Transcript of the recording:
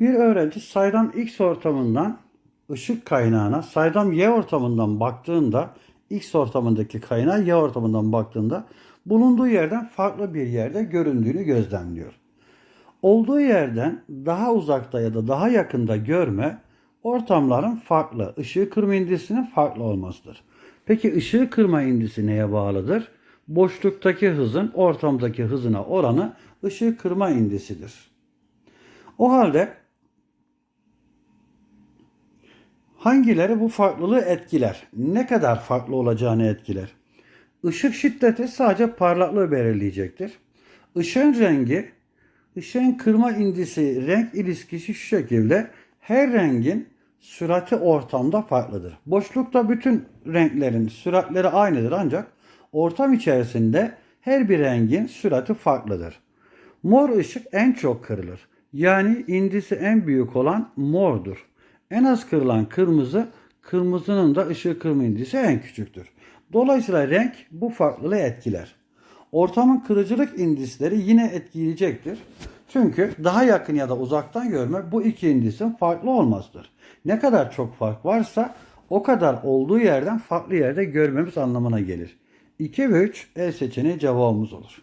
Bir öğrenci saydam X ortamından ışık kaynağına saydam Y ortamından baktığında X ortamındaki kaynağa Y ortamından baktığında bulunduğu yerden farklı bir yerde göründüğünü gözlemliyor. Olduğu yerden daha uzakta ya da daha yakında görme ortamların farklı, ışığı kırma indisinin farklı olmasıdır. Peki ışığı kırma indisi neye bağlıdır? Boşluktaki hızın ortamdaki hızına oranı ışığı kırma indisidir. O halde hangileri bu farklılığı etkiler? Ne kadar farklı olacağını etkiler? Işık şiddeti sadece parlaklığı belirleyecektir. Işığın rengi, ışığın kırma indisi, renk ilişkisi şu şekilde. Her rengin sürati ortamda farklıdır. Boşlukta bütün renklerin süratleri aynıdır ancak ortam içerisinde her bir rengin sürati farklıdır. Mor ışık en çok kırılır. Yani indisi en büyük olan mordur. En az kırılan kırmızı, kırmızının da ışığı kırma indisi en küçüktür. Dolayısıyla renk bu farklılığı etkiler. Ortamın kırıcılık indisleri yine etkileyecektir. Çünkü daha yakın ya da uzaktan görme bu iki indisin farklı olmasıdır. Ne kadar çok fark varsa o kadar olduğu yerden farklı yerde görmemiz anlamına gelir. 2 ve 3 E seçeneği cevabımız olur.